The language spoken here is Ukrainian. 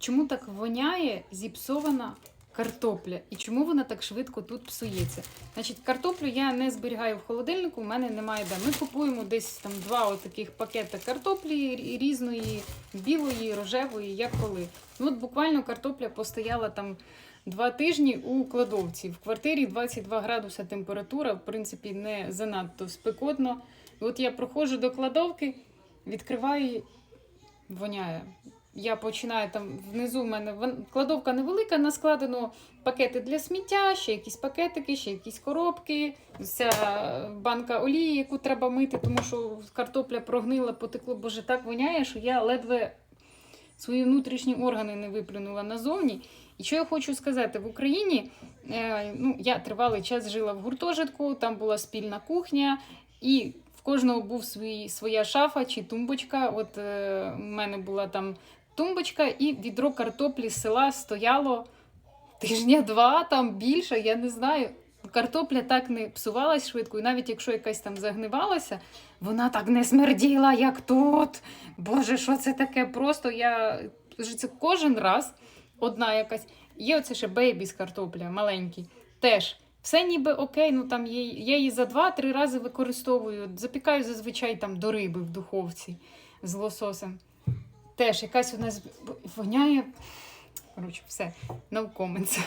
чому так воняє зіпсована картопля? І чому вона так швидко тут псується? Значить, картоплю я не зберігаю в холодильнику, у мене немає де. Ми купуємо десь там два отаких пакети картоплі різної, білої, рожевої, як коли. Ну, от буквально картопля постояла там два тижні у кладовці. В квартирі 22 градуса температура, в принципі, не занадто спекотно. От я проходжу до кладовки, відкриваю, воняє. Я починаю там внизу в мене кладовка невелика, на складено пакети для сміття, ще якісь пакетики, ще якісь коробки, вся банка олії, яку треба мити, тому що картопля прогнила, потекло, боже, так воняє, що я ледве свої внутрішні органи не виплюнула назовні. І що я хочу сказати, в Україні е, ну, я тривалий час жила в гуртожитку, там була спільна кухня, і в кожного був свій, своя шафа чи тумбочка. От е, у мене була там тумбочка, і відро картоплі з села стояло тижня два, там більше, я не знаю. Картопля так не псувалась швидко, і навіть якщо якась там загнивалася, вона так не смерділа, як тут. Боже, що це таке? Просто я це кожен раз одна якась. Є оце ще бейбі з картопля, маленький. Теж все ніби окей, ну там є, я її за два-три рази використовую. Запікаю зазвичай там до риби в духовці з лососем. Теж якась у нас воняє. Коротше, все, no comments.